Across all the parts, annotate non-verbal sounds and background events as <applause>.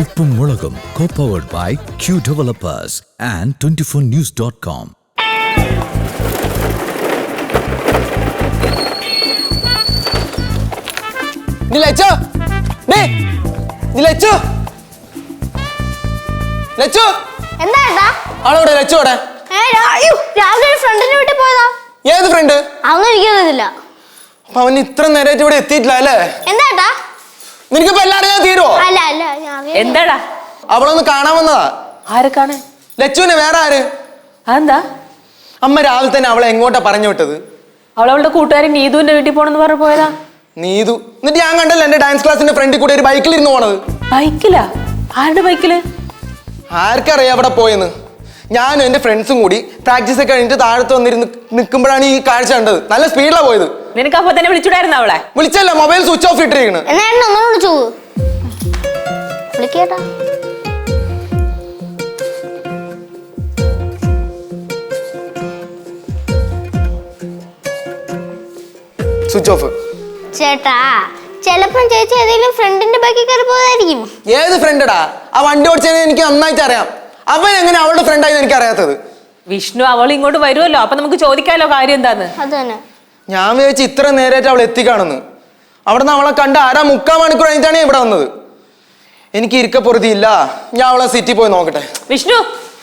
Uppum Mulakum co powered by Q developers and twenty four news dot com നീ Lachu? Day Lachu Lachu എന്താ ഏട്ടാ? ആളോടെ ലച്ചു അവിടെ ഏ, രാ- അയ്യോ, രാവിലെ ഒരു ഫ്രണ്ടിന്റെ വീട്ടിൽ പോയതാ. ഏത് ഫ്രണ്ട്? അപ്പൊ അവൻ ഇത്ര നേരം ഇവിടെ എത്തിയിട്ടില്ല അല്ലേ? എന്താ ഏട്ടാ? നിനക്കിപ്പോ എല്ലാം അറിയാൻ തീരുവോ? അല്ല അല്ല ഞാൻ. എന്താടാ? അവളൊന്ന് കാണാൻ വന്നതാ. ആരൊക്കെ ലച്ചുവിനെ വേറെ ആര്? അതെന്താ? അമ്മ രാവിലെ തന്നെ അവളെ എങ്ങോട്ടാ പറഞ്ഞു വിട്ടത്? അവളവളുടെ കൂട്ടുകാരൻ നീതുവിന്റെ വീട്ടിൽ പോണെന്ന് പറഞ്ഞു പോയതാ. നീതു. എന്നിട്ട് ഞാൻ കണ്ടല്ലോ എന്റെ ഡാൻസ് ക്ലാസിന്റെ ഫ്രണ്ടിൽ കൂടെ ഒരു ബൈക്കിൽ ഇരുന്ന് പോണത്. ബൈക്കിലാ ആരുടെ ബൈക്കിൽ ആർക്കറിയാം അവിടെ പോയെന്ന്? ഞാനും എന്റെ ഫ്രണ്ട്സും കൂടി പ്രാക്ടീസ് ഒക്കെ കഴിഞ്ഞിട്ട് താഴത്ത് വന്നിരുന്ന് നിൽക്കുമ്പോഴാണ് ഈ കാഴ്ച കണ്ടത്. നല്ല സ്പീഡിലാണ് പോയത്. നിനക്ക് അപ്പൊ തന്നെ വിളിച്ചുടായിരുന്നു അവളെ? വിളിച്ചല്ല മൊബൈൽ സ്വിച്ച് ഓഫ് ഇട്ടിരിക്കണ്. എന്നാ ഏട്ടൻ ഒന്നും വിളിച്ചു വിളിക്കേട്ടാ. സ്വിച്ച് ഓഫ് ചേട്ടാ ചിലപ്പം ചേച്ചി ഏതെങ്കിലും ഫ്രണ്ടിന്റെ ബാക്കി കയറി പോയതായിരിക്കും. ഏത് ഫ്രണ്ടടാ ആ വണ്ടി ഓടിച്ചതിന് എനിക്ക് നന്നായിട്ട് അറിയാം. അവൻ എങ്ങനെ അവളുടെ ഫ്രണ്ടായി എനിക്ക് അറിയാത്തത് വിഷ്ണു അവൾ ഇങ്ങോട്ട് വരുമല്ലോ അപ്പൊ നമുക്ക് ചോദിക്കാലോ കാര്യം എന്താന്ന്? അത് തന്നെ. ഞാൻ വിചാരിച്ചു ഇത്ര നേരമായിട്ട് അവൾ എത്തിക്കാണെന്ന്. അവിടെ നിന്ന് അവളെ കണ്ട ആരാ മുക്കാൽ മണിക്കൂർ കഴിഞ്ഞിട്ടാണ് ഇവിടെ വന്നത്. എനിക്ക് ഇരിക്കപ്പൊറുതിയില്ല ഞാൻ അവളെ സിറ്റി പോയി നോക്കട്ടെ. വിഷ്ണു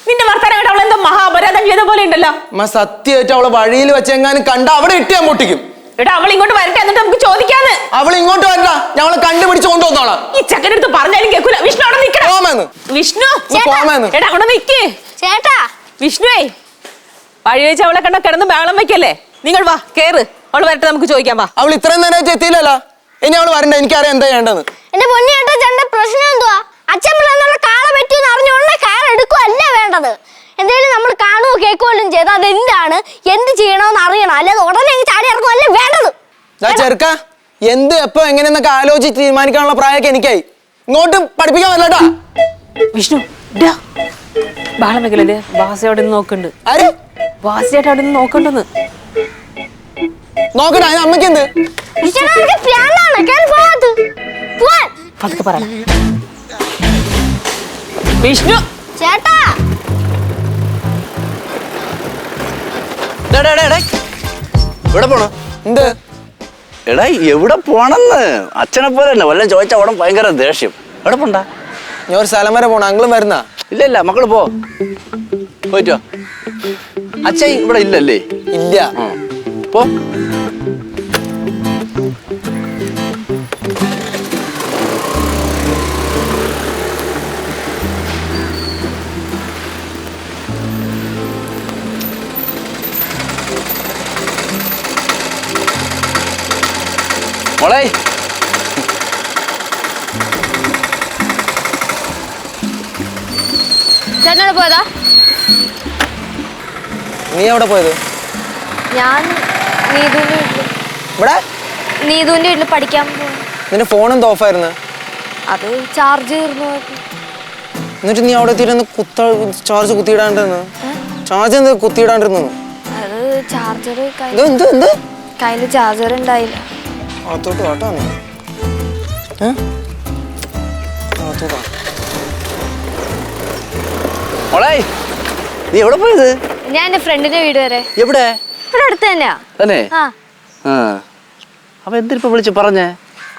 നിന്റെ വർത്തമാനമായിട്ട് അവൾ എന്തോ മഹാപരാധം ചെയ്ത പോലെ ഉണ്ടല്ലോ. അമ്മ സത്യമായിട്ട് അവളെ വഴിയിൽ വെച്ചെങ്ങാനും കണ്ട അവിടെ ഇട്ട് ഞാൻ പൊട്ടിക്കും. എടാ അവൾ ഇങ്ങോട്ട് വരട്ടെ എന്നിട്ട് നമുക്ക് ചോദിക്കാന്ന്. അവൾ ഇങ്ങോട്ട് വരണ്ട. ഞാൻ അവളെ കണ്ടുപിടിച്ച് കൊണ്ടുവന്നോളാം ഈ ചക്കനടുത്ത് പറഞ്ഞാലും കേൾക്കൂല. വിഷ്ണു അവിടെ നിൽക്കണം പോമെന്ന് വിഷ്ണു ഒന്ന് പോമെന്ന് എടാ അവിടെ നിൽക്കേ. ചേട്ടാ. വിഷ്ണുവേ വഴി വെച്ച് അവളെ കണ്ട കിടന്ന് ബഹളം വെക്കല്ലേ? നിങ്ങൾ വാ കേറ്. അവൾ വരട്ടെ നമുക്ക് ചോദിക്കാം വാ. അവൾ ഇത്രയും നേരമായിട്ട് എത്തിയില്ലല്ലോ. ഇനി അവൾ വരണ്ട എനിക്കറിയാം എന്താ ചെയ്യേണ്ടത്. എന്റെ പൊന്നി ചേട്ടാ ചേട്ടന്റെ പ്രശ്നം എന്തുവാ? അച്ഛൻ എന്നുള്ള കാള പറ്റിയെന്ന് അറിഞ്ഞുകൊണ്ട് കാർ എടുക്കുകയല്ല വേണ്ടത്? എന്തെങ്കിലും നമ്മൾ കാണുകയോ കേൾക്കുകയും ചെയ്താൽ അത് എന്താണ്? എന്ത് ചെയ്യണമെന്ന് അറിയണം. അല്ലാതെ ഉടനെ അങ്ങ് ചാടി ഇറക്കുകയല്ല വേണ്ടത്? ദാ ചെറുക്ക എന്ത് എപ്പോ എങ്ങനെയെന്നൊക്കെ ആലോചിച്ച് തീരുമാനിക്കാനുള്ള പ്രായമൊക്കെ എനിക്കായി. ഇങ്ങോട്ടും പഠിപ്പിക്കാൻ വല്ലട്ടാ വിഷ്ണു ഡാ. വെക്കല്ലേ അവിടെ നിന്ന് നോക്കുന്നുണ്ട്. ആര്? വാസിയായിട്ട് അവിടെ നിന്ന് നോക്കണ്ടെന്ന്. നോക്കട്ടെ അതിന് അമ്മയ്ക്ക് എന്ത് പതുക്കെ പറ വിഷ്ണു. ചേട്ടാ. ഡേ, ഡേ, ഡേ, ഡേ. എവിടെ പോണു? എന്ത്? എടാ എവിടെ പോണെന്ന്? അച്ഛനെ പോലെ തന്നെ വല്ലതും ചോദിച്ചാ അവിടെ ഭയങ്കര ദേഷ്യം. എവിടെ പോണ്ട? ഞാൻ ഒരു സ്ഥലം വരെ പോണ അങ്ങളും വരുന്ന. ഇല്ല ഇല്ല മക്കൾ പോ. പോയിട്ടോ അച്ഛൻ ഇവിടെ ഇല്ലല്ലേ? ഇല്ല. പോ മോളെ ചേട്ടനോട് പോയതാ? നീ എവിടെ പോയത്? ഞാൻ നീതുവിന്റെ വീട്ടിൽ ഇവിടെ? നീതുവിന്റെ വീട്ടിൽ പഠിക്കാൻ പോയി നിന്റെ ഫോൺ എന്തോ ഓഫായിരുന്നു അത് ചാർജ് തീർന്നു എന്നിട്ട് നീ അവിടെ എത്തിയിരുന്ന് കുത്ത ചാർജ് കുത്തിയിടാണ്ടിരുന്നു? ചാർജ് എന്ത് കുത്തിയിടാണ്ടിരുന്നു? അത് ചാർജർ എന്ത് എന്ത് കയ്യിൽ ചാർജർ ഉണ്ടായില്ല. അകത്തോട്ട് കാട്ടാ നീ? അകത്തോട്ട് നീ എവിടെ പോയത്? ഞാൻ എന്റെ ഫ്രണ്ടിന്റെ വീട് വരെ. എവിടെ? ഇവിടെ അടുത്ത് തന്നെയാ. തന്നെ? ആ. ആ. അപ്പൊ എന്തിനിപ്പോ വിളിച്ചു പറഞ്ഞേ?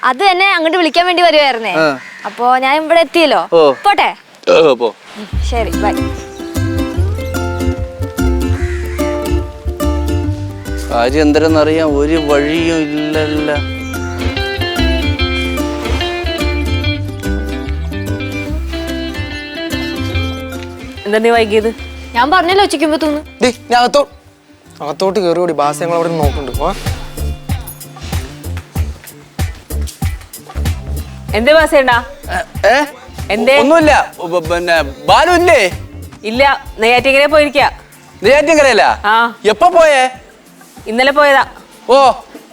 അത് തന്നെ അങ്ങോട്ട് വിളിക്കാൻ വേണ്ടി വരുവായിരുന്നേ. ആ. അപ്പോ ഞാൻ ഇവിടെ എത്തിയല്ലോ. ഓ. പോട്ടെ? ഓ, പോ. ശരി ബൈ. കാര്യം എന്തെന്നറിയാൻ ഒരു വഴിയും ഇല്ലല്ല. എന്താ നീ വൈകിയത്? ഞാൻ പറഞ്ഞല്ലോ ഉച്ചയ്ക്കുമ്പോ തോന്നുന്നു ഡേ ഞാൻ അകത്തോ അകത്തോട്ട് കയറി കൂടി ബാസ് ഞങ്ങൾ അവിടെ നോക്കുന്നുണ്ട്. വാ. എന്തേ വാസേണ്ടാ ഏ എന്തേ? ഒന്നുമില്ല. പിന്നെ ബാലു ഇല്ലേ? ഇല്ല നെയ്യാറ്റിങ്ങനെ പോയിരിക്ക നെയ്യാറ്റിൻകരയല്ല ആ. എപ്പോ പോയേ? ഇന്നലെ പോയതാ. ഓ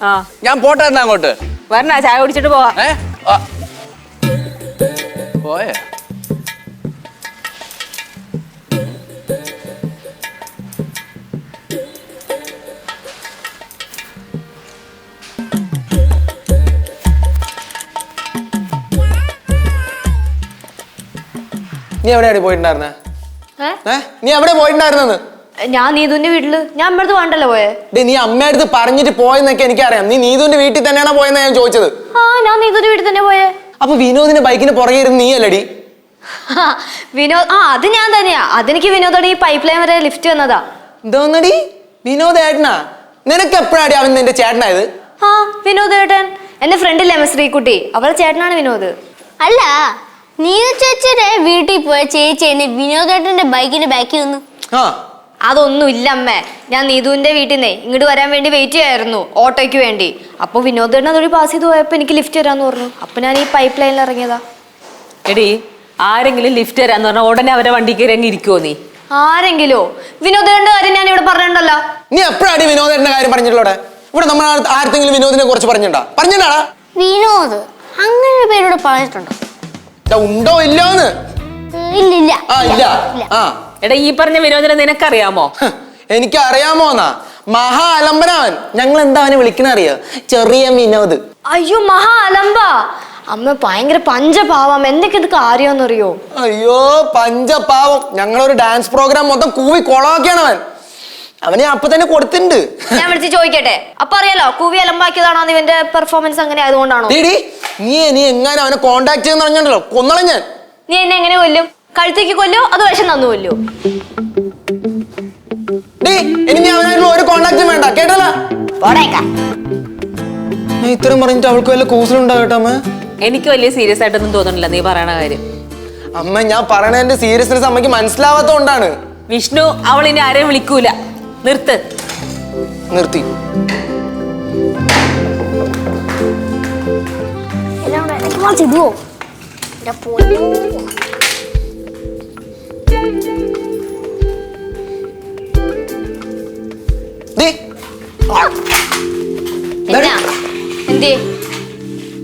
ആ. ഞാൻ പോട്ടെ എന്നാ അങ്ങോട്ട്. വരണ ചായ കുടിച്ചിട്ട് പോവാ. പോയേ. നീ എവിടെയാണ് പോയിട്ടുണ്ടായിരുന്നെ? ഏ? ഏ? നീ എവിടെ പോയിട്ടുണ്ടായിരുന്നെന്ന്? ഞാൻ നീതുവിന്റെ വീട്ടിൽ. ഞാൻ അമ്മടുത്ത് വേണ്ടല്ലോ പോയെ? ഡേ നീ അമ്മയടുത്ത് പറഞ്ഞിട്ട് പോയെന്നൊക്കെ എനിക്കറിയാം. നീ നീതുവിന്റെ വീട്ടിൽ തന്നെയാണോ പോയെന്ന് ഞാൻ ചോദിച്ചത്. ആ ഞാൻ നീതുവിന്റെ വീട്ടിൽ തന്നെ പോയെ. അപ്പൊ വിനോദിന്റെ ബൈക്കിന് പുറകെ ഇരുന്ന് നീ അല്ലടി ആ, വിനോദ് ആ അത് ഞാൻ തന്നെയാ. അതെനിക്ക് വിനോദോട് ഈ പൈപ്പ് ലൈൻ വരെ ലിഫ്റ്റ് വന്നതാ. എന്തോന്നടി? വിനോദ് ഏട്ടനാ? നിനക്ക് എപ്പോഴാടി അവൻ നിന്റെ ചേട്ടനായത്? ആ വിനോദ് ഏട്ടൻ. എന്റെ ഫ്രണ്ടില്ലേ എം ശ്രീകുട്ടി അവളെ ചേട്ടനാണ് വിനോദ്. അല്ല നീന ചേച്ചിയുടെ വീട്ടിൽ പോയ ചേച്ചി എന്നെ വിനോദേട്ടന്റെ ബൈക്കിന്റെ ബാക്കിൽ വന്നു ആ. അതൊന്നും ഇല്ല അമ്മേ. ഞാൻ നീതുവിന്റെ വീട്ടിൽ നിന്നേ. ഇങ്ങോട്ട് വരാൻ വേണ്ടി വെയിറ്റ് ചെയ്യായിരുന്നു ഓട്ടോയ്ക്ക് വേണ്ടി. അപ്പോൾ വിനോദേട്ടൻ അതൊരു പാസ് ചെയ്ത് പോയപ്പോൾ എനിക്ക് ലിഫ്റ്റ് തരാന്ന് പറഞ്ഞു. അപ്പൊ ഞാൻ ഈ പൈപ്പ് ലൈനിൽ ഇറങ്ങിയതാ. എടി ആരെങ്കിലും ലിഫ്റ്റ് തരാന്ന് പറഞ്ഞാൽ ഉടനെ അവരെ വണ്ടി കയറി അങ്ങ് ഇരിക്കുവോ നീ? ആരെങ്കിലോ? വിനോദേട്ടന്റെ കാര്യം ഞാൻ ഇവിടെ പറഞ്ഞിട്ടുണ്ടല്ലോ. നീ എപ്പോഴാണ് വിനോദേട്ടന്റെ കാര്യം പറഞ്ഞിട്ടുള്ളത്? ഇവിടെ നമ്മൾ ആരെങ്കിലും ആർക്കെങ്കിലും വിനോദിനെ കുറിച്ച് പറഞ്ഞിട്ടുണ്ടോ? പറഞ്ഞിട്ടാടാ വിനോദ് അങ്ങനെ പേരോട് പറഞ്ഞിട്ടുണ്ടോ? ഉണ്ടോ ഇല്ലോന്ന് ഇല്ലില്ല ഇല്ല ഇല്ല. ആ ഇല്ല. ആ. എടാ ഈ പറഞ്ഞ വിനോദനെ നിനക്കറിയാമോ? എനിക്ക് അറിയാമോന്നാ മഹാ അലംബനവൻ ഞങ്ങൾ എന്താ അവനെ വിളിക്കുന്ന അറിയോ? ചെറിയ വിനോദ്. അയ്യോ മഹാ അലമ്പ അമ്മ ഭയങ്കര പഞ്ചപാവം എന്തൊക്കെ ഇത് കാര്യമെന്നറിയോ അയ്യോ പഞ്ചപാവം ഞങ്ങളൊരു ഡാൻസ് പ്രോഗ്രാം മൊത്തം കൂവി കൊളാക്കിയാണ് അവൻ. അവനെ അപ്പൊ തന്നെ കൊടുത്തിട്ടുണ്ട്. ഞാൻ വിളിച്ച് ചോദിക്കട്ടെ. അപ്പൊ അറിയാലോ കൂവി അലമ്പാക്കിയതാണോ ഇവന്റെ പെർഫോമൻസ് അങ്ങനെ ആയതുകൊണ്ടാണോ? ഡീഡി നീ നീ എങ്ങനെ അവനെ കോണ്ടാക്ട് ചെയ്യുന്ന പറഞ്ഞല്ലോ കൊന്നള ഞാൻ. നീ എന്നെ എങ്ങനെ കൊല്ലും? കഴുത്തേക്ക് കൊല്ലോ അത് വിഷം തന്നു കൊല്ലോ? ഡീ അവനായിട്ടുള്ള ഒരു കോണ്ടാക്ടും വേണ്ട. കേട്ടല്ല? പോടേക്ക. ഞാൻ ഇത്രയും പറഞ്ഞിട്ട് അവൾക്ക് വല്ല എനിക്ക് വലിയ സീരിയസ് ആയിട്ടൊന്നും തോന്നുന്നില്ല നീ പറയണ കാര്യം. അമ്മ ഞാൻ പറയണ സീരിയസ്നെസ് അമ്മയ്ക്ക് മനസ്സിലാവാത്തോണ്ടാണ് വിഷ്ണു അവൾ ഇനി ആരെയും വിളിക്കൂല. നിർത്ത്. നിർത്തി.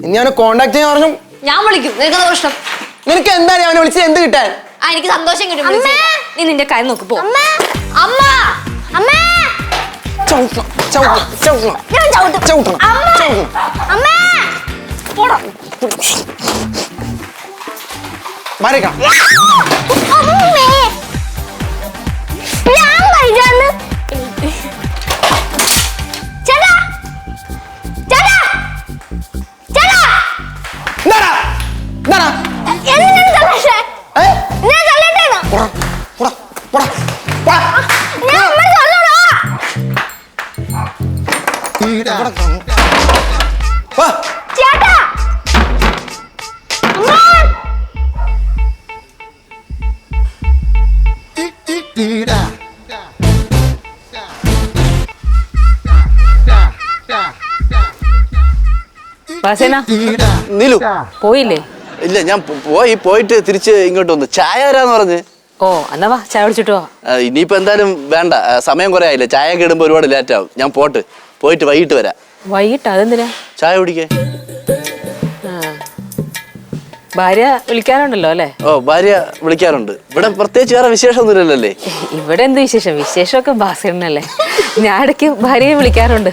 ഇനി അവനെ കോണ്ടാക്ട് ചെയ്യാൻ പറഞ്ഞു. ഞാൻ വിളിക്കും. നിനക്ക് ദോഷം നിനക്ക് എന്താ അവനെ വിളിച്ചത് എന്ത് കിട്ടാൻ? ആ എനിക്ക് സന്തോഷം കിട്ടും നീ നിന്റെ കാര്യം നോക്ക് പോ. അമ്മ! അമ്മ അമ്മ ചവിട്ടണം, ചവിട്ടണം, ചവിട്ടണം. ഞാൻ ചവിട്ടും ചവിട്ടണം, അമ്മ ചവിട്ടണം. അമ്മ പോടാ മാറിക്കണം അമ്മേ ഞാൻ കഴിക്കാന്ന് ചേട്ടാ ചേട്ടാ ചേട്ടാ എന്താടാ എന്താടാ വാസേന നിലു. പോയില്ലേ? ഇല്ല ഞാൻ പോയി പോയിട്ട് തിരിച്ച് ഇങ്ങോട്ട് വന്നു. ചായ വരാന്ന് പറഞ്ഞ്? ഓ എന്നാ വാ ചായ കുടിച്ചിട്ട് വാ. ഇനിയിപ്പോ എന്തായാലും വേണ്ട. സമയം കുറെ ആയില്ല? ചായ കേടുമ്പോ ഒരുപാട് ലേറ്റ് ആവും. ഞാൻ പോട്ട്. പോയിട്ട് വൈകിട്ട് വരാം. വൈകിട്ട്? അതെന്തിനാ? ചായ കുടിക്കേ. ആ. ഭാര്യ വിളിക്കാറുണ്ടല്ലോ അല്ലേ? ഓ ഭാര്യ വിളിക്കാറുണ്ട്. ഇവിടെ പ്രത്യേകിച്ച് വേറെ വിശേഷമൊന്നുമില്ലല്ലേ? ഇവിടെ എന്ത് വിശേഷം? വിശേഷമൊക്കെ ഭാസ്കരനല്ലേ? ഞാൻ ഇടയ്ക്ക് ഭാര്യയെ വിളിക്കാറുണ്ട്.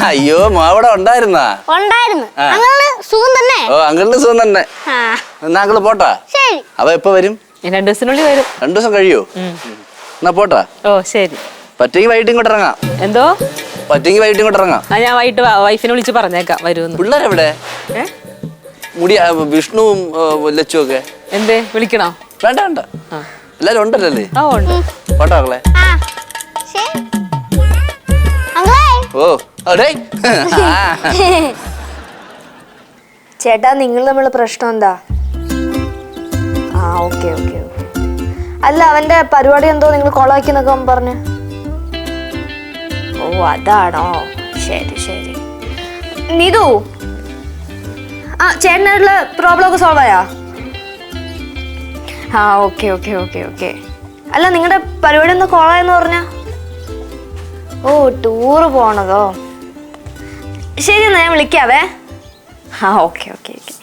അയ്യോ മാവിടെ ഉണ്ടായിരുന്നാ? ഉണ്ടായിരുന്നു. അങ്ങൾ സുഖം തന്നെ. ഓ അങ്കിളിന് സുഖം തന്നെ. ആ. എന്നാ അങ്കിൾ പോട്ടാ? ശരി. അവ എപ്പോ വരും? രണ്ടു ദിവസത്തിനുള്ളിൽ വരും. രണ്ടു ദിവസം കഴിയോ? എന്നാ പോട്ടാ. ഓ ശരി. പറ്റെങ്കിൽ വൈകിട്ട് ഇങ്ങോട്ട് ഇറങ്ങാം. എന്തോ? പറ്റെങ്കിൽ വൈകിട്ട് ഇങ്ങോട്ട് ഇറങ്ങാം. ആ ഞാൻ വൈകിട്ട് വാ- വൈഫിനെ വിളിച്ച് പറഞ്ഞേക്കാം വരുമെന്ന്. പിള്ളേരെവിടെ? മുടി ആ, വിഷ്ണുവും ആ, ലച്ചുവും ഒക്കെ. എന്തേ? വിളിക്കണോ? വേണ്ട വേണ്ട. ആ. എല്ലാരും ഉണ്ടല്ലോ? അല്ലേ ആ ഉണ്ട്. പോട്ടാ മക്കളെ. ആ ശരി. ഓ അടേ <laughs> ചേട്ടാ നിങ്ങൾ തമ്മിലുള്ള പ്രശ്നം എന്താ? ആ ഓക്കെ ഓക്കെ അല്ല അവന്റെ പരിപാടി എന്തോ നിങ്ങൾ കൊളാക്കിന്നൊക്കെ പറഞ്ഞു. ഓ അതാണോ? ശരി ശരി. നിതു? ആ ചേട്ടനായിട്ടുള്ള പ്രോബ്ലം ഒക്കെ സോൾവ് ആയാ? ആ ഓക്കെ ഓക്കെ ഓക്കെ ഓക്കെ. അല്ല നിങ്ങളുടെ പരിപാടി ഒന്ന് കോളായെന്ന് പറഞ്ഞ? ഓ ടൂറ് പോണതോ? ശരി എന്നാ ഞാൻ വിളിക്കാവേ. ആ ഓക്കെ ഓക്കെ ഓക്കെ.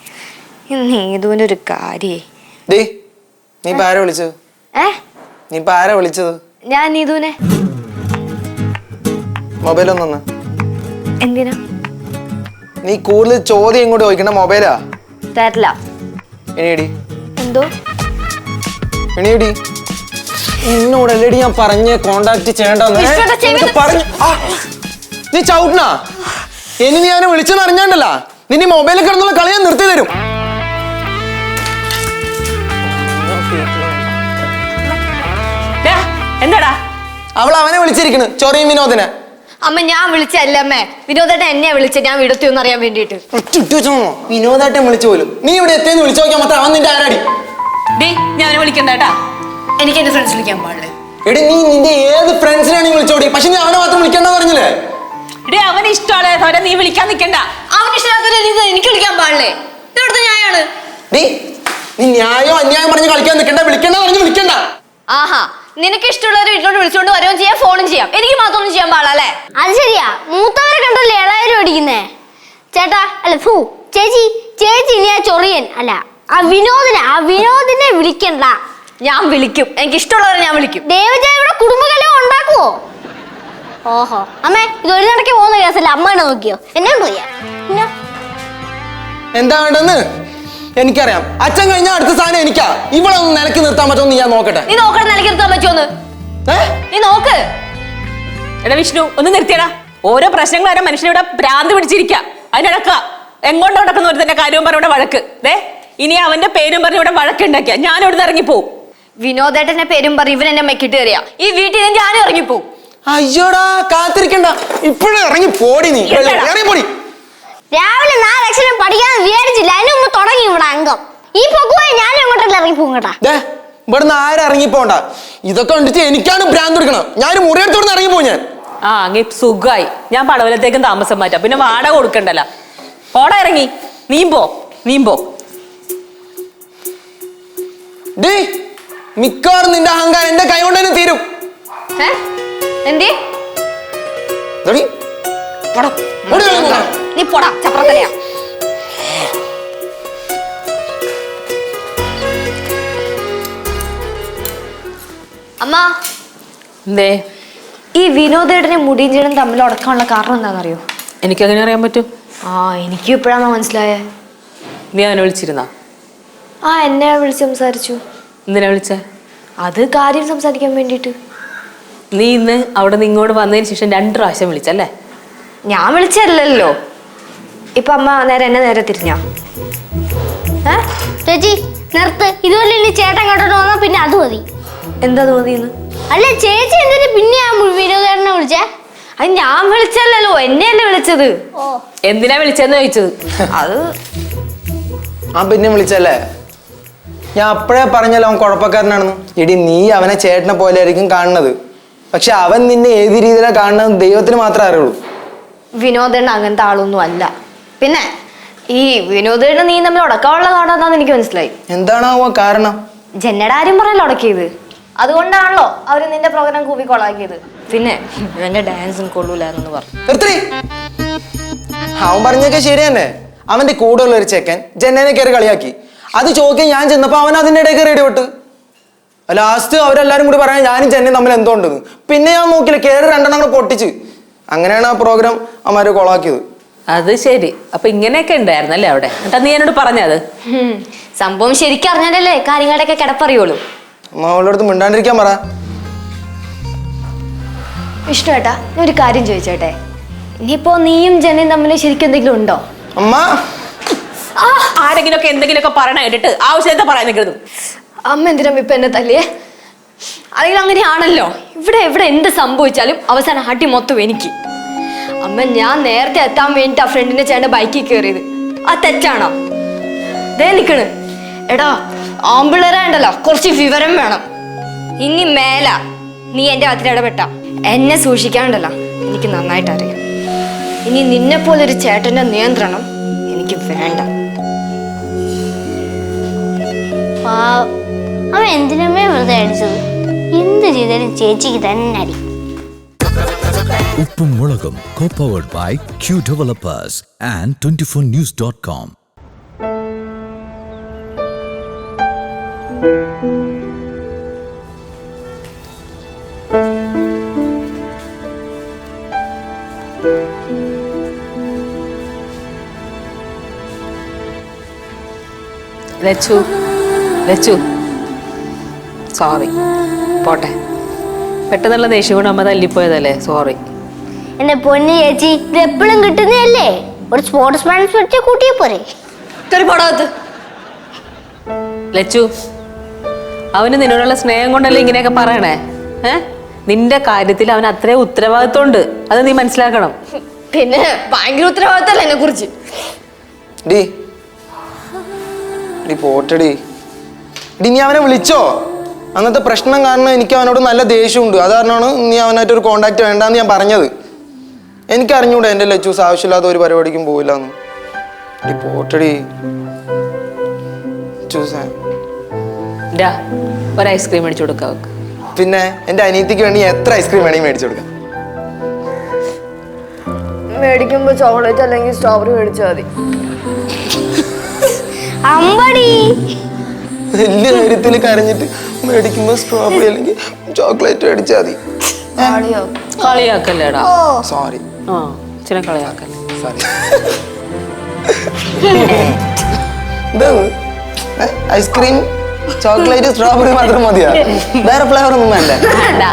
നീതുവിന്റെ ഒരു കാര്യേ. ഡീ നീ ഇപ്പൊ ആരാ വിളിച്ചത്? ഏ? നീ ഇപ്പൊ ആരാ വിളിച്ചത്? ഞാൻ നീതുവിനെ. മൊബൈൽ ഒന്നു എന്തിനാ? നീ കൂടുതൽ ചോദ്യം ഇങ്ങോട്ട് ചോദിക്കണ മൊബൈലാ. തരില്ല. ഇനിയടി എന്തോ? എന്തോ എണീടി എന്നോടല്ലേടി ഞാൻ പറഞ്ഞ് കോണ്ടാക്ട് ചെയ്യണ്ടെന്ന് പറഞ്ഞു നീ ചവിട്ടണാ? ഇനി നീ അവനെ വിളിച്ചെന്ന് അറിഞ്ഞാണ്ടല്ല. നിന്നെ മൊബൈലിൽ കിടന്നുള്ള കളി ഞാൻ നിർത്തി തരും. എന്താടാ? അവൾ അവനെ വിളിച്ചിരിക്കുന്നു ചൊറിയും വിനോദിനെ. അമ്മ ഞാൻ വിളിച്ചല്ല അമ്മേ. വിനോദേട്ടൻ എന്നെ വിളിച്ച ഞാൻ വിടത്തിയൊന്നും അറിയാൻ വേണ്ടിട്ട് വിനോദേട്ടൻ വിളിച്ചു പോലും. നീ ഇവിടെ എത്തിയെന്ന് വിളിച്ചു നോക്കിയാൽ മാത്രം അവൻ നിന്റെ ആരാടി? ഡേ ഞാൻ വിളിക്കണ്ടേട്ടാ വിളിക്കണ്ട കേട്ടാ എനിക്ക് എന്റെ ഫ്രണ്ട്സ് വിളിക്കാൻ പാടില്ലേ? എടി നീ നിന്റെ ഏത് ഫ്രണ്ട്സിനാണ് വിളിച്ചോടി? പക്ഷെ നീ അവനെ മാത്രം വിളിക്കണ്ട പറഞ്ഞില്ലേ? ഡേ അവന് ഇഷ്ടമുള്ള നീ വിളിക്കാൻ നിൽക്കണ്ട അവന് ഇഷ്ടമില്ലാത്ത രീതി എനിക്ക് വിളിക്കാൻ പാടില്ലേ? ഇവിടുത്തെ ന്യായമാണ് നീ നീ ന്യായോ അന്യായം പറഞ്ഞ് കളിക്കാൻ നിൽക്കണ്ട വിളിക്കണ്ട പറഞ്ഞ് വിളിക്കണ്ട. ആഹാ നിനക്ക് ഇഷ്ടമുള്ളവരെ വീട്ടിലോട്ട് വിളിച്ചോണ്ട് വരവും ചെയ്യാം ഫോണും ചെയ്യാം. എനിക്ക് മാത്രം ഒന്നും ചെയ്യാൻ പാടില്ല അത് ശരിയാ. മൂത്തവരെ കണ്ടല്ലേ ഏഴായിരം ഓടിക്കുന്നേ ചേട്ടാ അല്ല ഫൂ ചേച്ചി ചേച്ചി ഇനി ആ ചൊറിയൻ അല്ല ആ വിനോദിനെ ആ വിനോദിനെ വിളിക്കണ്ട. ഞാൻ വിളിക്കും. എനിക്ക് ഇഷ്ടമുള്ളവരെ ഞാൻ വിളിക്കും. ദേവജയ ഇവിടെ കുടുംബകലം ഉണ്ടാക്കുവോ? ഓഹോ. അമ്മേ ഇത് ഒരു നടക്കി പോകുന്ന കേസല്ല? അമ്മയാണ് നോക്കിയോ? എന്നെ പോയാ. എന്താ വേണ്ടെന്ന് എനിക്കറിയാം. അച്ഛൻ കഴിഞ്ഞ അടുത്ത സാധനം എനിക്കാ. ഇവിടെ ഒന്ന് നിലയ്ക്ക് നിർത്താൻ പറ്റുമെന്ന് ഞാൻ നോക്കട്ടെ. നീ നോക്കണ നിലയ്ക്ക് നിർത്താൻ പറ്റുമോന്ന് നീ നോക്ക്. എടാ വിഷ്ണു ഒന്ന് നിർത്തിയടാ. ഓരോ പ്രശ്നങ്ങൾ വരെ മനുഷ്യനിവിടെ ഭ്രാന്ത് പിടിച്ചിരിക്ക. അതിനിടക്ക. എങ്ങോട്ട് നടക്കുന്ന ഒരു തന്നെ കാര്യവും പറഞ്ഞ ഇവിടെ വഴക്ക്. ദേ ഇനി അവന്റെ പേരും പറഞ്ഞ് ഇവിടെ വഴക്കുണ്ടാക്കിയ ഞാൻ ഇവിടുന്ന് ഇറങ്ങിപ്പോവും. വിനോദേട്ടന്റെ പേരും പറയും ഇവൻ എന്നെ മെക്കിട്ട് കയറിയാ ഈ വീട്ടിൽ നിന്ന് ഞാൻ ഇറങ്ങിപ്പോവും. അയ്യോടാ കാത്തിരിക്കണ്ട. ഇപ്പോഴും ഇറങ്ങി പോടി നീ? ഇറങ്ങി പോടി. രാവിലെ നാല് അക്ഷരം പഠിക്കാൻ വിചാരിച്ചില്ല. അതിന് മുമ്പ് തുടങ്ങി ഇവിടെ അംഗം. ഈ പൊക്കുവായി ഞാൻ അങ്ങോട്ടല്ല ഇറങ്ങി പോകട്ടാ കേട്ടാ. ദേ ഇവിടുന്ന് ആരും ഇറങ്ങിപ്പോണ്ട. ഇതൊക്കെ കണ്ടിട്ട് എനിക്കാണ് ഭ്രാന്ത് എടുക്കണം ഞാൻ ഇറങ്ങി പോ ഞാൻ. ആ അങ്ങ് സുഖമായി ഞാൻ പടവലത്തേക്കും താമസം മാറ്റാം. പിന്നെ വാടക കൊടുക്കണ്ടല്ല. പോടാ ഇറങ്ങി. നീമ്പോ നീമ്പോ ഡേ മിക്കവാറും നിന്റെ അഹങ്കാരം എന്റെ കൈ കൊണ്ട് തന്നെ തീരും. എന്തേ ഇതെടി, പോടാ. പോടാ. നീ പോടാ ചപ്രത്തലയാ അമ്മ എന്തേ? ഈ വിനോദേടനെ മുടിയും ചേടും തമ്മിൽ ഉടക്കാനുള്ള കാരണം എന്താണെന്നറിയോ? എനിക്കങ്ങനെ അറിയാൻ പറ്റും? ആ എനിക്കും ഇപ്പോഴാണോ മനസ്സിലായേ. നീ അവനെ വിളിച്ചിരുന്നാ? ആ എന്നെ വിളിച്ച് സംസാരിച്ചു. എന്തിനാ വിളിച്ച? അത് കാര്യം സംസാരിക്കാൻ വേണ്ടിട്ട് നീ ഇന്ന് അവിടെ നിന്ന് ഇങ്ങോട്ട് വന്നതിന് ശേഷം രണ്ട് പ്രാവശ്യം വിളിച്ചല്ലേ? ഞാൻ വിളിച്ചല്ലോ ഇപ്പൊ അമ്മ നേരെ എന്നെ നേരെ തിരിഞ്ഞാ? ഏ? ചേച്ചി നിർത്ത്. ഇതുപോലെ ഇനി ചേട്ടൻ കണ്ടോണ്ട് വന്നാ പിന്നെ അത് മതി. എന്താ തോന്നിയെന്ന് അല്ല ചേച്ചി എന്തിനു പിന്നെ ആ വിനോദേട്ടനെ വിളിച്ചേ? അത് ഞാൻ വിളിച്ചല്ലോ എന്നെയല്ലേ വിളിച്ചത്? ഓ. എന്തിനാ വിളിച്ചെന്ന് ചോദിച്ചത്? അത് ആ പിന്നെ വിളിച്ചല്ലേ ഞാൻ അപ്പോഴേ പറഞ്ഞല്ലോ അവൻ കുഴപ്പക്കാരനാണെന്ന്. എടി നീ അവനെ ചേട്ടനെ പോലെ ആയിരിക്കും കാണുന്നത്. പക്ഷെ അവൻ നിന്നെ ഏത് രീതിയിലാണ് കാണുന്നത് ദൈവത്തിന് മാത്രമേ അറിയുള്ളൂ. വിനോദേണ്ണ അങ്ങനത്തെ ആളൊന്നും അല്ല. പിന്നെ ഈ വിനോദേണ്ണ നീ തമ്മിൽ ഉടക്കാനുള്ള കാണാന്നാന്ന് എനിക്ക് മനസ്സിലായി. എന്താണാവോ കാരണം? ജന്നയുടെ ആരും പറയല്ലോ ഉടക്കിയത്. അതുകൊണ്ടാണല്ലോ അവർ നിന്റെ പ്രോഗ്രാം കൂപ്പി കൊളാക്കിയത്. പിന്നെ ഇവന്റെ ഡാൻസും കൊള്ളൂലെന്ന് പറഞ്ഞു നിർത്തി. അവൻ പറഞ്ഞൊക്കെ ശരി തന്നെ അവന്റെ കൂടെയുള്ള ഒരു ചെക്കൻ ജന്നനെ കയറി കളിയാക്കി. അത് ചോദിക്കാൻ ഞാൻ ചെന്നപ്പോൾ അവൻ അതിന്റെ ഇടയ്ക്ക് റെഡി വിട്ട് ലാസ്റ്റ് അവരെല്ലാരും കൂടി പറയാൻ ഞാനും ചെന്നൈ തമ്മിൽ എന്തോ ഉണ്ടെന്ന്. പിന്നെ ഞാൻ നോക്കില്ല കേറി രണ്ടെണ്ണം കൂടെ പൊട്ടിച്ച്. അങ്ങനെയാണ് ആ പ്രോഗ്രാം അമ്മാര് കൊളാക്കിയത് അത് ശരി. അപ്പൊ ഇങ്ങനെയൊക്കെ ഉണ്ടായിരുന്നല്ലേ അവിടെ? എന്നിട്ടാ നീ എന്നോട് പറഞ്ഞത്. സംഭവം ശരിക്കും അറിഞ്ഞാലല്ലേ കാര്യങ്ങളുടെയൊക്കെ കിടപ്പറിയുള്ളൂ. അമ്മ അവളുടെ അടുത്ത് മിണ്ടാണ്ടിരിക്കാൻ പറ. ഇഷ്ടേട്ടാ ഞാൻ ഒരു കാര്യം ചോദിച്ചോട്ടെ. ഇനിയിപ്പോ നീയും ജനയും തമ്മിൽ ശരിക്കും എന്തെങ്കിലും ഉണ്ടോ? അമ്മ ആ എന്തെങ്കിലും എന്തെങ്കിലുമൊക്കെ പറയണ കേട്ടിട്ട് ആവശ്യത്തെ പറയാൻ നിൽക്കരുത് അമ്മ എന്തിനാ ഇപ്പൊ എന്നെ തല്ലിയേ? അല്ലെങ്കിൽ അങ്ങനെയാണല്ലോ. ഇവിടെ എവിടെ എന്ത് സംഭവിച്ചാലും അവസാനം അടി മൊത്തം എനിക്ക്. അമ്മ ഞാൻ നേരത്തെ എത്താൻ വേണ്ടിട്ട് ആ ഫ്രണ്ടിന്റെ ചേട്ടൻ ബൈക്കിൽ കയറിയത് ആ തെറ്റാണോ? ദേ നിക്കണ്. എടാ ആമ്പിളരെ ഉണ്ടല്ലോ കുറച്ച് വിവരം വേണം. ഇനി മേല. നീ എന്റെ അതിൽ ഇടപെട്ട. എന്നെ സൂക്ഷിക്കാണ്ടല്ലോ. എനിക്ക് നന്നായിട്ട് അറിയാം ഇനി നിന്നെപ്പോലൊരു ചേട്ടന്റെ നിയന്ത്രണം എനിക്ക് വേണ്ട. അവൻ എന്തിനമ്മേ വെറുതെ അടിച്ചത്? എന്ത് ചെയ്താലും ചേച്ചിക്ക് തന്നെ അടി. ഉപ്പും മുളകും co-powered by Q developers and twenty four news dot 24news.com. Lachu. Lachu. Sorry പോട്ടെ. പെട്ടെന്നുള്ള ദേഷ്യം കൊണ്ട് അമ്മ തല്ലിപ്പോയതല്ലേ? സോറി എന്നെ പൊന്നു ചേച്ചി ഇത് എപ്പോഴും കിട്ടുന്നതല്ലേ? ഒരു സ്പോർട്സ്മാൻ സ്പിരിറ്റ് കൂട്ടിയ പോരെ. ലച്ചു അവന് നിന്നോടുള്ള സ്നേഹം കൊണ്ടല്ലേ ഇങ്ങനെയൊക്കെ പറയണേ? ഏ? നിന്റെ കാര്യത്തിൽ അവൻ അത്രയും ഉത്തരവാദിത്വം ഉണ്ട് അത് നീ മനസ്സിലാക്കണം. പിന്നെ ഭയങ്കര ഉത്തരവാദിത്തമല്ല എന്നെ കുറിച്ച് ഡി. ഡി പോട്ടടി. നീ അവനെ വിളിച്ചോ? അന്നത്തെ പ്രശ്നം കാരണം എനിക്ക് അവനോട് നല്ല ദേഷ്യമുണ്ട്. അത് കാരണമാണ് നീ അവനായിട്ട് ഒരു കോണ്ടാക്ട് വേണ്ടെന്ന് ഞാൻ പറഞ്ഞത്. എനിക്കറിഞ്ഞൂടെ എന്റെ ലച്ചൂസ് ആവശ്യമില്ലാത്ത ഒരു പരിപാടിക്കും പോവില്ല എന്ന് പോട്ടടി. ഒരു ഐസ്ക്രീം മേടിച്ചു കൊടുക്കാം പിന്നെ എന്റെ അനിയത്തിക്ക് വേണ്ടി എത്ര ഐസ്ക്രീം വേണമെങ്കിൽ മേടിച്ചു കൊടുക്കാം. മേടിക്കുമ്പോ ചോക്ലേറ്റ് അല്ലെങ്കിൽ സ്ട്രോബെറി മേടിച്ചാൽ മതി. അമ്പടി. വലിയ കാര്യത്തിൽ കരഞ്ഞിട്ട് മേടിക്കുമ്പോ സ്ട്രോബെറി അല്ലെങ്കിൽ ചോക്ലേറ്റ് മേടിച്ചാൽ മതി. കളിയാക്കല്ലേടാ? സോറി ആ ഇച്ചിരി കളിയാക്കല്ലേ? Sorry ice cream chocolate strawberry മാത്രം മതിയാ? വേറെ ഫ്ലേവർ ഒന്നും വേണ്ട? വേണ്ട.